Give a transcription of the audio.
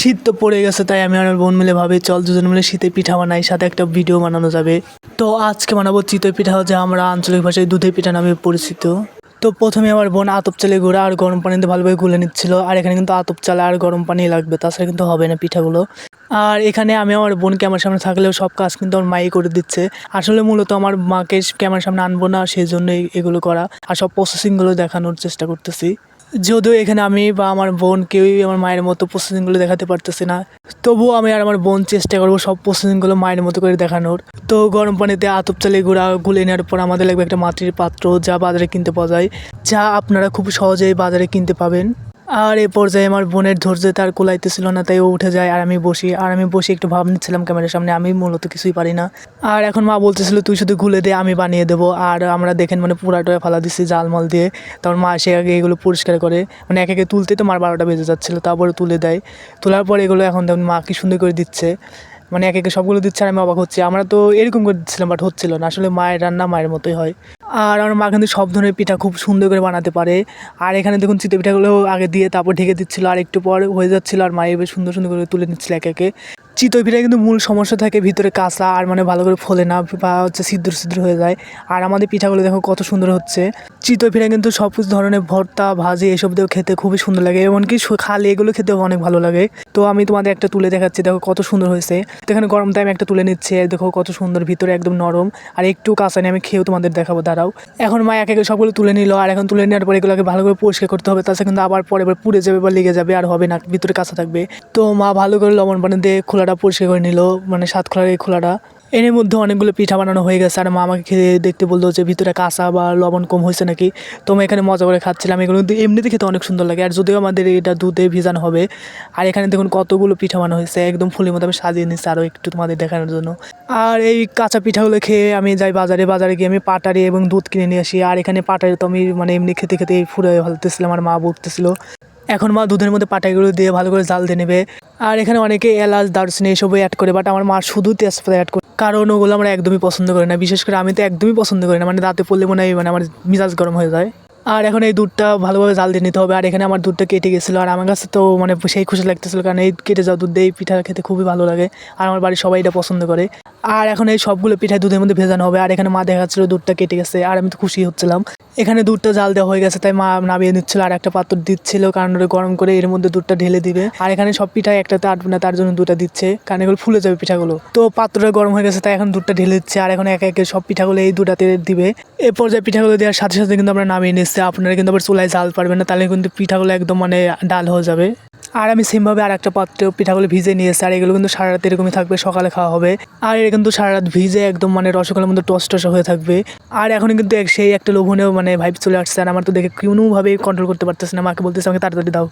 শীত তো পড়ে গেছে, তাই আমি আমার বোন মিলে ভাবি, চল দুজন মিলে শীতে পিঠা বানাই, সাথে একটা ভিডিও বানানো যাবে। তো আজকে বানাবো চিতই পিঠা যে আমরা আঞ্চলিক ভাষায় দুধের পিঠা নামে পরিচিত। তো প্রথমে আমার বোন আতপ চালে গুঁড়া আর গরম পানিতে ভালোভাবে গুলে নিচ্ছিল, আর এখানে কিন্তু আতপ চালে আর গরম পানি লাগবে, তাছাড়া কিন্তু হবে না পিঠাগুলো। আর এখানে আমি আমার বোন ক্যামেরার সামনে থাকলেও সব কাজ কিন্তু আমার মাই করে দিচ্ছে। আসলে মূলত আমার মাকে ক্যামেরার সামনে আনব না সেই জন্যই এগুলো করা, আর সব প্রসেসিংগুলো দেখানোর চেষ্টা করতেছি। যদিও এখানে আমি বা আমার বোন কেউই আমার মায়ের মতো প্রসেসিংগুলো দেখাতে পারতেছে না। তবুও আমি আর আমার বোন চেষ্টা করব সব প্রসেসিংগুলো মায়ের মতো করে দেখানোর। তো গরম পানিতে আতপ চালে গুঁড়া গুলে নেওয়ার পর আমাদের লাগবে একটা মাটির পাত্র যা বাজারে কিনতে পাওয়া যায়, যা আপনারা খুব সহজেই বাজারে কিনতে পাবেন। আর এ পর্যায়ে আমার বোনের ধৈর্য তার কোলাইতেছিল না, তাই ও উঠে যায় আর আমি বসি। আর আমি বসে একটু ভাব নিচ্ছিলাম ক্যামেরার সামনে, আমি মূলত কিছুই পারি না। আর এখন মা বলতেছিল, তুই শুধু গুলে দে, আমি বানিয়ে দেবো। আর আমরা দেখেন মানে পুরাটা ফালা দিচ্ছি জালমল দিয়ে। তারপর মা এসে আগে এগুলো পরিষ্কার করে মানে এক একে তুলতে তো মার বারোটা বেজে যাচ্ছিল, তারপরে তুলে দেয়। তোলার পর এগুলো এখন মা কি সুন্দর করে দিচ্ছে। মানে এক একে সবগুলো দিচ্ছে আর আমি অবাক হচ্ছি। আমরা তো এরকম করে দিচ্ছিলাম বাট হচ্ছিল না। আসলে মায়ের রান্না মায়ের মতোই হয়। আর আমার মা কিন্তু সব ধরনের পিঠা খুব সুন্দর করে বানাতে পারে। আর এখানে দেখুন চিতে পিঠাগুলো আগে দিয়ে তারপর ঢেকে দিচ্ছিল, আর একটু পর হয়ে যাচ্ছিল, আর মায়ের সুন্দর সুন্দর করে তুলে নিচ্ছিল একে একে। চিতই পিঠা কিন্তু মূল সমস্যা থাকে, ভিতরে কাঁচা আর মানে ভালো করে ফোলে না বা হচ্ছে ছিদ্র ছিদ্র হয়ে যায়। আর আমাদের পিঠাগুলো দেখো কত সুন্দর হচ্ছে। চিতই পিঠা কিন্তু সব কিছু ধরনের ভর্তা, ভাজি এসব দিয়েও খেতে খুবই সুন্দর লাগে। এমনকি খালি এগুলো খেতেও অনেক ভালো লাগে। তো আমি তোমাদের একটা তুলে দেখাচ্ছি, দেখো কত সুন্দর হয়েছে। তো এখানে গরম টাইম একটা তুলে নিচ্ছে, দেখো কত সুন্দর, ভিতরে একদম নরম। আর একটু কাঁচা নিয়ে আমি খেয়েও তোমাদের দেখাবো, দাঁড়াও। এখন মা এক একে সবগুলো তুলে নিল, আর এখন তুলে নেওয়ার পর এগুলোকে ভালো করে পরিষ্কার করতে হবে তাছাড়া কিন্তু আবার পরে পুড়ে যাবে বা লেগে যাবে, আর হবে না, ভিতরে কাঁচা থাকবে। তো মা ভালো করে লবণ পানি দিয়ে খোলাটা পরিষ্কার করে নিল মানে সাত খোলার এই খোলাটা। এর মধ্যে অনেকগুলো পিঠা বানানো হয়ে গেছে, আর মা আমাকে খেয়ে দেখতে বলল যে ভিতরে কাঁচা বা লবণ কম হয়েছে নাকি। তো আমি এখানে মজা করে খাচ্ছিলাম, এগুলো কিন্তু এমনিতে খেতে অনেক সুন্দর লাগে। আর যদিও আমাদের এটা দুধে ভিজানো হবে, আর এখানে দেখুন কতগুলো পিঠা বানানো হয়েছে, একদম ফুলের মতো আমি সাজিয়ে নিচ্ছি আরও একটু তোমাদের দেখানোর জন্য। আর এই কাঁচা পিঠাগুলো খেয়ে আমি যাই বাজারে বাজারে গিয়ে আমি পাটারি এবং দুধ কিনে নিয়ে আসি। আর এখানে পাটারি তো আমি মানে এমনি খেতে খেতে ফুরে ফেলতেছিলাম, আর মা বলতেছিল এখন মা দুধের মধ্যে পাটাইগুলো দিয়ে ভালো করে জাল দিয়ে নেবে। আর এখানে অনেকে এলাচ, দারুচিনি এসবও অ্যাড করে বাট আমার মা শুধু তেজপাতা অ্যাড করে। কারণ ওগুলো আমরা একদমই পছন্দ করি না। বিশেষ করে আমি তো একদমই পছন্দ করি না। মানে দাঁতে পড়লে মনে হয় মানে আমার মিজাজ গরম হয়ে যায়। আর এখন এই দুধটা ভালোভাবে জাল দিয়ে নিতে হবে। আর এখানে আমার দুধটা কেটে গেছিল। আর আমার কাছে তো মানে সেই খুশি লাগতেছিল, কারণ এই কেটে যাওয়া দুধ দিয়ে এই পিঠা খেতে খুবই ভালো লাগে। আর আমার বাড়ির সবাই এটা পছন্দ করে। আর এখন এই সবগুলো পিঠা দুধের মধ্যে ভেজানো হবে। আর এখানে মা দেখাচ্ছিল দুধটা কেটে গেছে। আর আমি তো খুশি হচ্ছিলাম। এখানে দুধটা জাল দেওয়া হয়ে গেছে, তাই মা নামিয়ে নিচ্ছিল। আর একটা পাত্র দিচ্ছিল, কারণ ওটা গরম করে এর মধ্যে দুধটা ঢেলে দিবে। আর এখানে সব পিঠা একটাতে আটবে না তার জন্য দুধটা দিচ্ছে, কারণ এগুলো ফুলে যাবে পিঠাগুলো। তো পাত্রটা গরম হয়ে গেছে, তাই এখন দুধটা ঢেলে দিচ্ছে। আর এখন একে একে সব পিঠাগুলো এই দুটাতে দিবে। এ পর্যায়ে পিঠাগুলো দেওয়ার সাথে সাথে কিন্তু আমরা নামিয়ে নিচ্ছি আপনারা কিন্তু আবার চুলায় জাল পারবেন না, তাহলে কিন্তু পিঠাগুলো একদম মানে ডাল হয়ে যাবে। আর আমি সেমভাবে আর একটা পাত্রে পিঠাগুলো ভিজে নিয়ে এসেছি আর এগুলো কিন্তু সারা রাত এরকমই থাকবে, সকালে খাওয়া হবে। আর এটা কিন্তু সারা রাত ভিজে একদম মানে রসগোল্লার মধ্যে টস টস হয়ে থাকবে। আর এখন কিন্তু সেই একটা লোভনেও মানে ভাইব চলে আসছে, আর আমার তো দেখে কোনোভাবেই কন্ট্রোল করতে পারতেছে না, মাকে বলতেছে আমাকে তাড়াতাড়ি দাও।